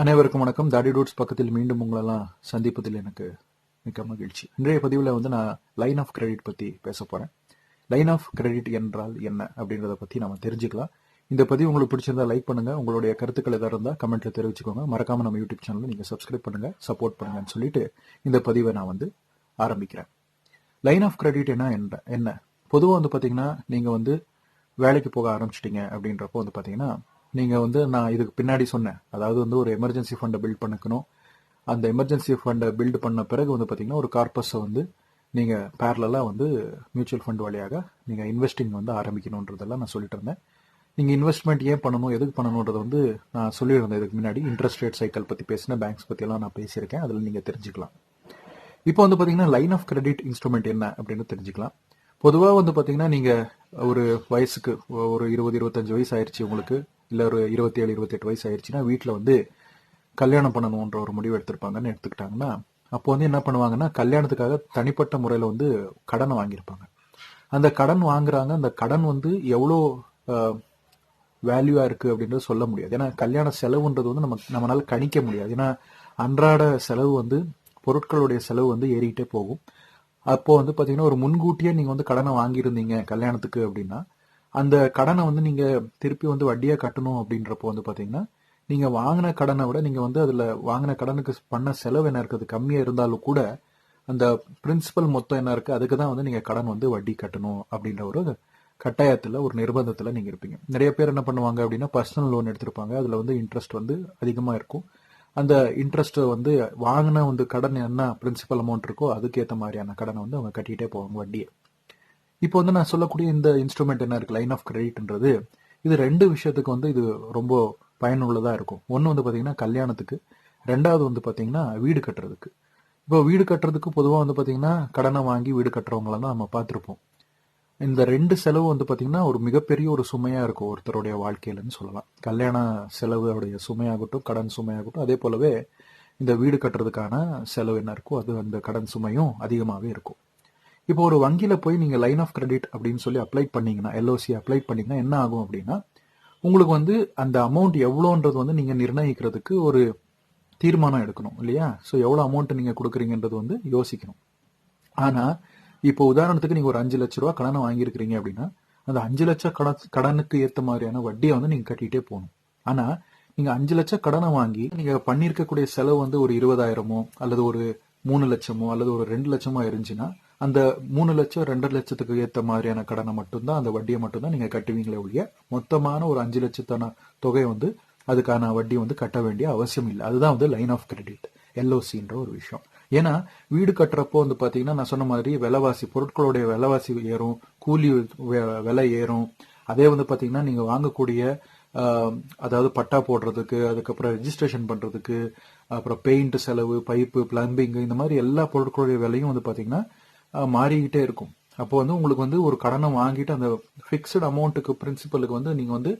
அனைவருக்கும் வணக்கம். தாடி டூட்ஸ் பக்கத்தில் மீண்டும் உங்களெல்லாம் சந்திப்பதில் எனக்கு மிக்க மகிழ்ச்சி. இன்றைய பதிவில் வந்து நான் லைன் ஆஃப் கிரெடிட் பற்றி பேச போகிறேன் லைன் ஆஃப் கிரெடிட் என்றால் என்ன அப்படின்றத பற்றி நம்ம தெரிஞ்சுக்கலாம். இந்த பதிவு உங்களுக்கு பிடிச்சிருந்தா லைக் பண்ணுங்க. உங்களுடைய கருத்துக்கள் எதாவது இருந்தால் கமெண்ட்ல தெரிவிச்சுக்கோங்க. மறக்காம நம்ம யூடியூப் சேனலில் நீங்கள் சப்ஸ்கிரைப் பண்ணுங்க சப்போர்ட் பண்ணுங்கன்னு சொல்லிட்டு இந்த பதிவை நான் வந்து ஆரம்பிக்கிறேன். லைன் ஆஃப் கிரெடிட் என்ன என்ன என்ன? பொதுவாக வந்து பார்த்தீங்கன்னா நீங்கள் வந்து வேலைக்கு போக ஆரம்பிச்சிட்டிங்க அப்படின்றப்போ வந்து பார்த்தீங்கன்னா நீங்கள் வந்து நான் இதுக்கு பின்னாடி சொன்னேன். அதாவது வந்து ஒரு எமர்ஜென்சி ஃபண்டை பில்ட் பண்ணிக்கணும். அந்த எமர்ஜென்சி ஃபண்டை பில்ட் பண்ண பிறகு வந்து பார்த்தீங்கன்னா ஒரு கார்பஸை வந்து நீங்கள் பேரலாக வந்து மியூச்சுவல் ஃபண்ட் வழியாக நீங்கள் இன்வெஸ்டிங் வந்து ஆரம்பிக்கணுன்றதெல்லாம் நான் சொல்லிட்டு இருந்தேன். நீங்கள் இன்வெஸ்ட்மெண்ட் ஏன் பண்ணணும்? எதுக்கு பண்ணணுன்றது வந்து நான் சொல்லியிருந்தேன் இதுக்கு முன்னாடி. இன்ட்ரெஸ்ட் ரேட் சைக்கிள் பற்றி பேசின பேங்க்ஸ் பற்றியெல்லாம் நான் பேசியிருக்கேன். அதில் நீங்கள் தெரிஞ்சுக்கலாம். இப்போ வந்து பார்த்தீங்கன்னா லைன் ஆஃப் கிரெடிட் இன்ஸ்ட்ருமெண்ட் என்ன அப்படின்னு தெரிஞ்சுக்கலாம். பொதுவாக வந்து பார்த்தீங்கன்னா நீங்கள் ஒரு வயசுக்கு ஒரு இருபது இருபத்தஞ்சு வயசு ஆயிடுச்சு உங்களுக்கு. இல்லை ஒரு இருபத்தி ஏழு இருபத்தெட்டு வயசு ஆயிடுச்சுன்னா வீட்டில் வந்து கல்யாணம் பண்ணணுன்ற ஒரு முடிவு எடுத்திருப்பாங்கன்னு எடுத்துக்கிட்டாங்கன்னா அப்போ வந்து என்ன பண்ணுவாங்கன்னா கல்யாணத்துக்காக தனிப்பட்ட முறையில் வந்து கடனை வாங்கியிருப்பாங்க. அந்த கடன் வாங்குறாங்க. அந்த கடன் வந்து எவ்வளோ வேல்யூவாக இருக்குது அப்படின்றது சொல்ல முடியாது. ஏன்னா கல்யாண செலவுன்றது வந்து நம்ம நம்மளால் கணிக்க முடியாது. ஏன்னா அன்றாட செலவு வந்து பொருட்களுடைய செலவு வந்து ஏறிக்கிட்டே போகும். அப்போது வந்து பார்த்தீங்கன்னா ஒரு முன்கூட்டியே நீங்கள் வந்து கடனை வாங்கியிருந்தீங்க கல்யாணத்துக்கு அப்படின்னா அந்த கடனை வந்து நீங்க திருப்பி வந்து வட்டியா கட்டணும் அப்படின்றப்போ வந்து பாத்தீங்கன்னா நீங்க வாங்கின கடனை விட நீங்க வந்து அதுல வாங்கின கடனுக்கு பண்ண செலவு என்ன இருக்குது? கம்மியா இருந்தாலும் கூட அந்த பிரின்சிபல் மொத்தம் என்ன இருக்கு? அதுக்கு தான் வந்து நீங்க கடன் வந்து வட்டி கட்டணும் அப்படின்ற ஒரு கட்டாயத்தில் ஒரு நிர்பந்தத்தில் நீங்கள் இருப்பீங்க. நிறைய பேர் என்ன பண்ணுவாங்க அப்படின்னா பர்சனல் லோன் எடுத்திருப்பாங்க. அதில் வந்து இன்ட்ரெஸ்ட் வந்து அதிகமாக இருக்கும். அந்த இன்ட்ரெஸ்ட்டை வந்து வாங்கின வந்து கடன் என்ன பிரின்சிபல் அமௌண்ட் இருக்கோ அதுக்கேற்ற மாதிரியான கடனை வந்து அவங்க கட்டிகிட்டே போவாங்க வட்டியை. இப்போ வந்து நான் சொல்லக்கூடிய இந்த இன்ஸ்ட்ருமெண்ட் என்ன இருக்கு? லைன் ஆஃப் கிரெடிட்ன்றது இது ரெண்டு விஷயத்துக்கு வந்து இது ரொம்ப பயனுள்ளதாக இருக்கும். ஒன்று வந்து பார்த்தீங்கன்னா கல்யாணத்துக்கு ரெண்டாவது வந்து பார்த்தீங்கன்னா வீடு கட்டுறதுக்கு. இப்போ வீடு கட்டுறதுக்கு பொதுவாக வந்து பார்த்தீங்கன்னா கடனை வாங்கி வீடு கட்டுறவங்கள தான் நம்ம பார்த்துருப்போம். இந்த ரெண்டு செலவு வந்து பார்த்தீங்கன்னா ஒரு மிகப்பெரிய ஒரு சுமையாக இருக்கும் ஒருத்தருடைய வாழ்க்கையிலன்னு சொல்லலாம். கல்யாண செலவுடைய சுமையாகட்டும் கடன் சுமையாகட்டும் அதே போலவே இந்த வீடு கட்டுறதுக்கான செலவு என்ன இருக்கோ அது அந்த கடன் சுமையும் அதிகமாகவே இருக்கும். இப்போ ஒரு வங்கியில் போய் நீங்கள் லைன் ஆஃப் கிரெடிட் அப்படின்னு சொல்லி அப்ளை பண்ணீங்கன்னா எல்ஓசி அப்ளை பண்ணீங்கன்னா என்ன ஆகும் அப்படின்னா உங்களுக்கு வந்து அந்த அமௌண்ட் எவ்வளோன்றது வந்து நீங்கள் நிர்ணயிக்கிறதுக்கு ஒரு தீர்மானம் எடுக்கணும் இல்லையா? ஸோ எவ்வளோ அமௌண்ட் நீங்கள் கொடுக்குறீங்கன்றது வந்து யோசிக்கணும். ஆனால் இப்போ உதாரணத்துக்கு நீங்கள் ஒரு அஞ்சு லட்ச ரூபா கடனை வாங்கியிருக்கிறீங்க அப்படின்னா அந்த அஞ்சு லட்சம் கடன் கடனுக்கு ஏற்ற மாதிரியான வட்டியை வந்து நீங்கள் கட்டிகிட்டே போகணும். ஆனால் நீங்கள் அஞ்சு லட்சம் கடனை வாங்கி நீங்கள் பண்ணியிருக்கக்கூடிய செலவு வந்து ஒரு இருபதாயிரமோ அல்லது ஒரு மூணு லட்சமோ அல்லது ஒரு ரெண்டு லட்சமோ இருந்துச்சுன்னா அந்த மூணு லட்சம் ரெண்டரை லட்சத்துக்கு ஏற்ற மாதிரியான கடனை மட்டும்தான் அந்த வட்டியை மட்டும்தான் நீங்க கட்டுவீங்களே ஒழிய மொத்தமான ஒரு அஞ்சு லட்சத்தான தொகையை வந்து அதுக்கான வட்டி வந்து கட்ட வேண்டிய அவசியம் இல்லை. அதுதான் வந்து லைன் ஆஃப் கிரெடிட் எல்ஓசின்ற ஒரு விஷயம். ஏன்னா வீடு கட்டுறப்போ வந்து பாத்தீங்கன்னா நான் சொன்ன மாதிரி விலைவாசி பொருட்களுடைய விலைவாசி ஏறும் கூலி விலை ஏறும். அதே வந்து பாத்தீங்கன்னா நீங்க வாங்கக்கூடிய அதாவது பட்டா போடுறதுக்கு அதுக்கப்புறம் ரெஜிஸ்ட்ரேஷன் பண்றதுக்கு அப்புறம் பெயிண்ட் செலவு பைப்பு பிளம்பிங் இந்த மாதிரி எல்லா பொருட்களுடைய விலையும் வந்து பாத்தீங்கன்னா மாறிக்கிட்டே இருக்கும். அப்போ வந்து உங்களுக்கு வந்து ஒரு கடனை வாங்கிட்டு அந்த ஃபிக்ஸ்டு அமௌண்ட்டுக்கு பிரின்சிபலுக்கு வந்து நீங்கள் வந்து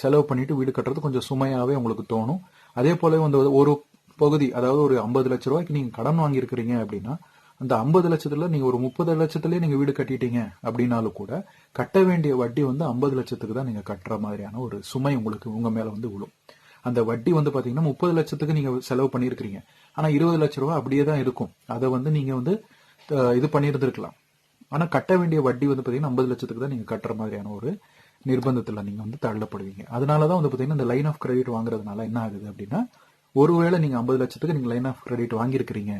செலவு பண்ணிட்டு வீடு கட்டுறது கொஞ்சம் சுமையாகவே உங்களுக்கு தோணும். அதே போலவே வந்து ஒரு பகுதி அதாவது ஒரு ஐம்பது லட்ச ரூபாய்க்கு நீங்கள் கடன் வாங்கியிருக்கிறீங்க அப்படின்னா அந்த ஐம்பது லட்சத்துல நீங்க ஒரு முப்பது லட்சத்திலே நீங்க வீடு கட்டிட்டீங்க அப்படின்னாலும் கூட கட்ட வேண்டிய வட்டி வந்து ஐம்பது லட்சத்துக்கு தான் நீங்க கட்டுற மாதிரியான ஒரு சுமை உங்களுக்கு உங்க மேல வந்து விழும். அந்த வட்டி வந்து பாத்தீங்கன்னா முப்பது லட்சத்துக்கு நீங்க செலவு பண்ணியிருக்கிறீங்க. ஆனா இருபது லட்ச ரூபாய் அப்படியே தான் இருக்கும். அதை வந்து நீங்க வந்து இது பண்ணியிருந்திருக்கலாம் ஆனால் கட்ட வேண்டிய வட்டி வந்து பார்த்தீங்கன்னா ஐம்பது லட்சத்துக்கு தான் நீங்கள் கட்டுற மாதிரியான ஒரு நிர்பந்தத்தில் நீங்கள் வந்து தள்ளப்படுவீங்க. அதனாலதான் வந்து பார்த்தீங்கன்னா இந்த லைன் ஆஃப் கிரெடிட் வாங்குறதுனால என்ன ஆகுது அப்படின்னா ஒருவேளை நீங்கள் ஐம்பது லட்சத்துக்கு நீங்கள் லைன் ஆஃப் கிரெடிட் வாங்கியிருக்கிறீங்க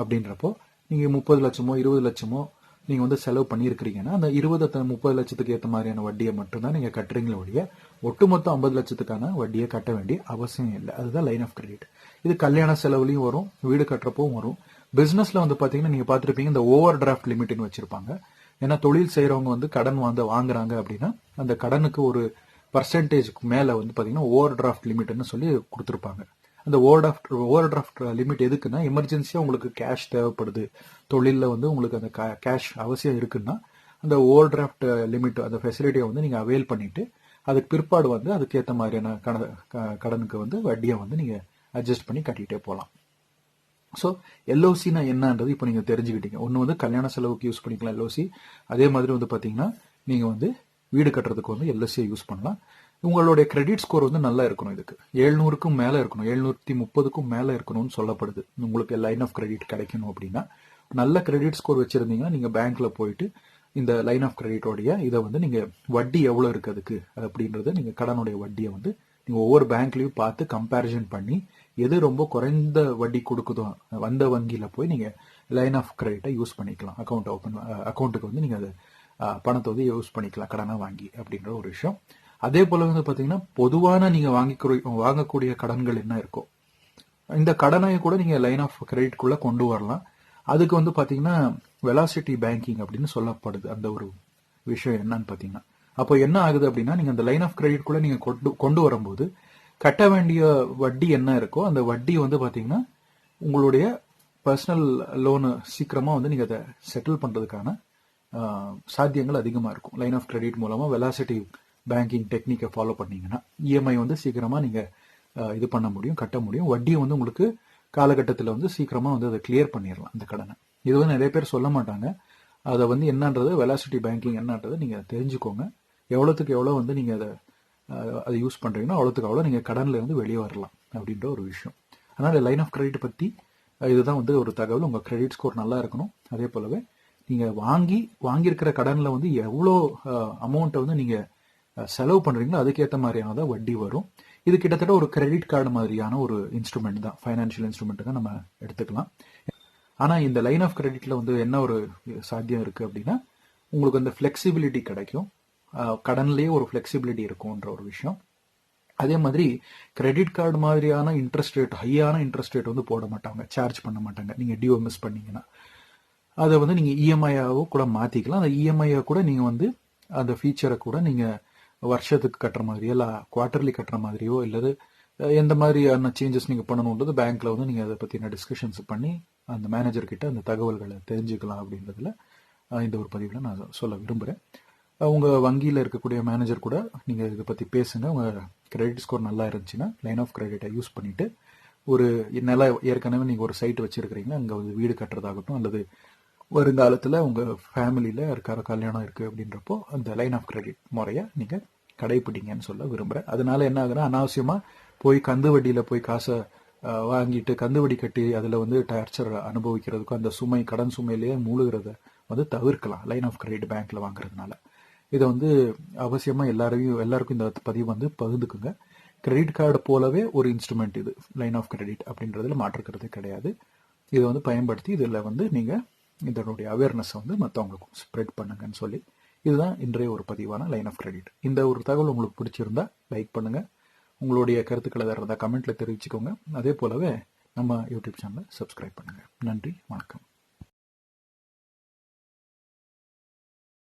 அப்படின்றப்போ நீங்கள் முப்பது லட்சமோ இருபது லட்சமோ நீங்கள் வந்து செலவு பண்ணியிருக்கிறீங்கன்னா அந்த இருபது முப்பது லட்சத்துக்கு ஏற்ற மாதிரியான வட்டியை மட்டும்தான் நீங்கள் கட்டுறீங்களே ஒழிய ஒட்டுமொத்தம் ஐம்பது லட்சத்துக்கான வட்டியை கட்ட வேண்டிய அவசியம் இல்லை. அதுதான் லைன் ஆஃப் கிரெடிட் இது கல்யாண செலவுலையும் வரும் வீடு கட்டுறப்பவும் வரும். பிஸ்னஸ்ல வந்து பாத்தீங்கன்னா நீங்க பார்த்திருப்பீங்க இந்த ஓவர் டிராஃப்ட் லிமிட்னு வச்சிருப்பாங்க. ஏன்னா தொழில் செய்யறவங்க வந்து கடன் வந்து வாங்குறாங்க அப்படின்னா அந்த கடனுக்கு ஒரு பர்சன்டேஜ்க்கு மேல வந்து பாத்தீங்கன்னா ஓவர் டிராஃப்ட் லிமிட்னு சொல்லி கொடுத்துருப்பாங்க. அந்த overdraft overdraft limit எதுக்குன்னா எமர்ஜென்சியா உங்களுக்கு கேஷ் தேவைப்படுது. தொழிலில் வந்து உங்களுக்கு அந்த கேஷ் அவசியம் இருக்குன்னா அந்த ஓவர் டிராஃப்ட் லிமிட் அந்த ஃபெசிலிட்டியை வந்து நீங்க அவைல் பண்ணிட்டு அதுக்கு பிற்பாடு வந்து அதுக்கேற்ற மாதிரியான க- கடனுக்கு வந்து வட்டியை வந்து நீங்க அட்ஜஸ்ட் பண்ணி கட்டிட்டே போகலாம். ஸோ எல்ஓசினா என்னன்றது இப்போ நீங்கள் தெரிஞ்சுக்கிட்டீங்க. ஒன்று வந்து கல்யாண செலவுக்கு யூஸ் பண்ணிக்கலாம் எல்ஓசி அதே மாதிரி வந்து பார்த்தீங்கன்னா நீங்கள் வந்து வீடு கட்டுறதுக்கு வந்து எல்ஓசியை யூஸ் பண்ணலாம். உங்களுடைய கிரெடிட் ஸ்கோர் வந்து நல்லா இருக்கணும் இதுக்கு. எழுநூறுக்கும் மேலே இருக்கணும். எழுநூற்றி முப்பதுக்கும் மேலே இருக்கணும்னு சொல்லப்படுது. உங்களுக்கு லைன் ஆஃப் கிரெடிட் கிடைக்கணும் அப்படின்னா நல்ல கிரெடிட் ஸ்கோர் வச்சுருந்தீங்கன்னா நீங்கள் பேங்க்கில் போயிட்டு இந்த லைன் ஆஃப் கிரெடிட்டோடைய இதை வந்து நீங்கள் வட்டி எவ்வளோ இருக்குது அதுக்கு அப்படின்றத நீங்கள் கடனுடைய வட்டியை வந்து நீங்க ஒவ்வொரு பேங்க்லயும் பார்த்து கம்பேரிசன் பண்ணி எது ரொம்ப குறைந்த வட்டி கொடுக்குதோ வந்த வங்கியில போய் நீங்க லைன் ஆஃப் கிரெடிட்டை யூஸ் பண்ணிக்கலாம். அக்கௌண்ட் ஓப்பன் அக்கௌண்ட்டுக்கு வந்து நீங்க அது பணத்தை வந்து யூஸ் பண்ணிக்கலாம். கடனை வாங்கி அப்படின்ற ஒரு விஷயம். அதே போல வந்து பாத்தீங்கன்னா பொதுவான நீங்க வாங்கிக்கூடிய வாங்கக்கூடிய கடன்கள் என்ன இருக்கோ இந்த கடனை கூட நீங்க லைன் ஆஃப் கிரெடிட்குள்ள கொண்டு வரலாம். அதுக்கு வந்து பாத்தீங்கன்னா வெலாசிட்டி பேங்கிங் அப்படின்னு சொல்லப்படுது. அந்த ஒரு விஷயம் என்னன்னு பாத்தீங்கன்னா அப்போ என்ன ஆகுது அப்படின்னா நீங்க அந்த லைன் ஆஃப் கிரெடிட் குள்ள நீங்க கொண்டு கொண்டு வரும்போது கட்ட வேண்டிய வட்டி என்ன இருக்கோ அந்த வட்டி வந்து பாத்தீங்கன்னா உங்களுடைய பர்சனல் லோனு சீக்கிரமா வந்து நீங்க அதை செட்டில் பண்றதுக்கான சாத்தியங்கள் அதிகமா இருக்கும். லைன் ஆஃப் கிரெடிட் மூலமா வெலாசிட்டி பேங்கிங் டெக்னிக்கை ஃபாலோ பண்ணீங்கன்னா இஎம்ஐ வந்து சீக்கிரமா நீங்க இது பண்ண முடியும் கட்ட முடியும். வட்டியை வந்து உங்களுக்கு காலகட்டத்தில் வந்து சீக்கிரமா வந்து அதை கிளியர் பண்ணிடலாம் அந்த கடனை. இது வந்து நிறைய பேர் சொல்ல மாட்டாங்க. அதை வந்து என்னன்றது வெலாசிட்டி பேங்கிங் என்னன்றதை நீங்க தெரிஞ்சுக்கோங்க. எவ்வளோத்துக்கு எவ்வளோ வந்து நீங்கள் அதை அதை யூஸ் பண்ணுறீங்கன்னா அவ்வளோத்துக்கு அவ்வளோ நீங்கள் கடனில் இருந்து வெளியே வரலாம் அப்படின்ற ஒரு விஷயம். அதனால் லைன் ஆஃப் கிரெடிட் பற்றி இதுதான் வந்து ஒரு தகவல். உங்கள் கிரெடிட் ஸ்கோர் நல்லா இருக்கணும். அதே போலவே நீங்கள் வாங்கி வாங்கியிருக்கிற கடனில் வந்து எவ்வளோ அமௌண்ட்டை வந்து நீங்கள் செலவு பண்ணுறீங்களோ அதுக்கேற்ற மாதிரியான தான் வட்டி வரும். இது கிட்டத்தட்ட ஒரு கிரெடிட் கார்டு மாதிரியான ஒரு இன்ஸ்ட்ருமெண்ட் தான். ஃபைனான்ஷியல் இன்ஸ்ட்ருமெண்ட்டு தான் நம்ம எடுத்துக்கலாம். ஆனால் இந்த லைன் ஆஃப் கிரெடிட்டில் வந்து என்ன ஒரு சாத்தியம் இருக்குது அப்படின்னா உங்களுக்கு அந்த ஃப்ளெக்சிபிலிட்டி கிடைக்கும். கடன்லேயே ஒரு ஃப்ளெக்சிபிலிட்டி இருக்கும்ன்ற ஒரு விஷயம். அதே மாதிரி கிரெடிட் கார்டு மாதிரியான இன்ட்ரெஸ்ட் ரேட் ஹையான இன்ட்ரெஸ்ட் ரேட் வந்து போட மாட்டாங்க. சார்ஜ் பண்ண மாட்டாங்க. நீங்கள் டியூ மிஸ் பண்ணீங்கன்னா. அதை வந்து நீங்கள் இஎம்ஐயாவோ கூட மாற்றிக்கலாம் அந்த இஎம்ஐயை கூட நீங்கள் வந்து அந்த ஃபீச்சரை கூட நீங்கள் வருஷத்துக்கு கட்டுற மாதிரியோ இல்லை குவார்டர்லி கட்டுற மாதிரியோ இல்லது எந்த மாதிரியான சேஞ்சஸ் நீங்கள் பண்ணணுன்றது பேங்க்கில் வந்து நீங்கள் அதை பற்றின டிஸ்கஷன்ஸ் பண்ணி அந்த மேனேஜர் கிட்ட அந்த தகவல்களை தெரிஞ்சுக்கலாம் அப்படின்றதுல இந்த ஒரு பதிவில் நான் சொல்ல விரும்புறேன். உங்கள் வங்கியில் இருக்கக்கூடிய மேனேஜர் கூட நீங்கள் இதை பற்றி பேசுங்க. உங்கள் கிரெடிட் ஸ்கோர் நல்லா இருந்துச்சுன்னா லைன் ஆஃப் கிரெடிட்டை யூஸ் பண்ணிட்டு ஒரு நில ஏற்கனவே நீங்கள் ஒரு சைட் வச்சுருக்கிறீங்க அங்கே வந்து வீடு கட்டுறதாகட்டும் அல்லது வருங்காலத்தில் உங்கள் ஃபேமிலியில் இருக்கிற கல்யாணம் இருக்குது அப்படின்றப்போ அந்த லைன் ஆஃப் கிரெடிட் முறையை நீங்கள் கடைப்பிடிங்கன்னு சொல்ல விரும்புகிறேன் அதனால என்ன ஆகுதுன்னா அனாவசியமாக போய் கந்து வட்டியில் போய் காசை வாங்கிட்டு கந்து வட்டி கட்டி அதில் வந்து டார்ச்சர் அனுபவிக்கிறதுக்கும் அந்த சுமை கடன் சுமையிலேயே மூழ்கிறத வந்து தவிர்க்கலாம் லைன் ஆஃப் கிரெடிட் பேங்க்கில் வாங்குறதுனால. இதை வந்து அவசியமாக எல்லாரையும் எல்லாருக்கும் இந்த பதிவு வந்து பகிர்ந்துக்குங்க. கிரெடிட் கார்டு போலவே ஒரு இன்ஸ்ட்ருமெண்ட் இது லைன் ஆஃப் கிரெடிட் அப்படின்றதுல மாற்றுக்கிறது கிடையாது. இதை வந்து பயன்படுத்தி இதில் வந்து நீங்கள் இதனுடைய அவேர்னஸை வந்து மற்றவங்களுக்கும் ஸ்ப்ரெட் பண்ணுங்கன்னு சொல்லி இதுதான் இன்றைய ஒரு பதிவான லைன் ஆஃப் கிரெடிட் இந்த ஒரு தகவல் உங்களுக்கு பிடிச்சிருந்தா லைக் பண்ணுங்கள் உங்களுடைய கருத்துக்களை ஏதாவது இருந்தால் தெரிவிச்சுக்கோங்க. அதே போலவே நம்ம யூடியூப் சேனலை சப்ஸ்கிரைப் பண்ணுங்கள் நன்றி வணக்கம்.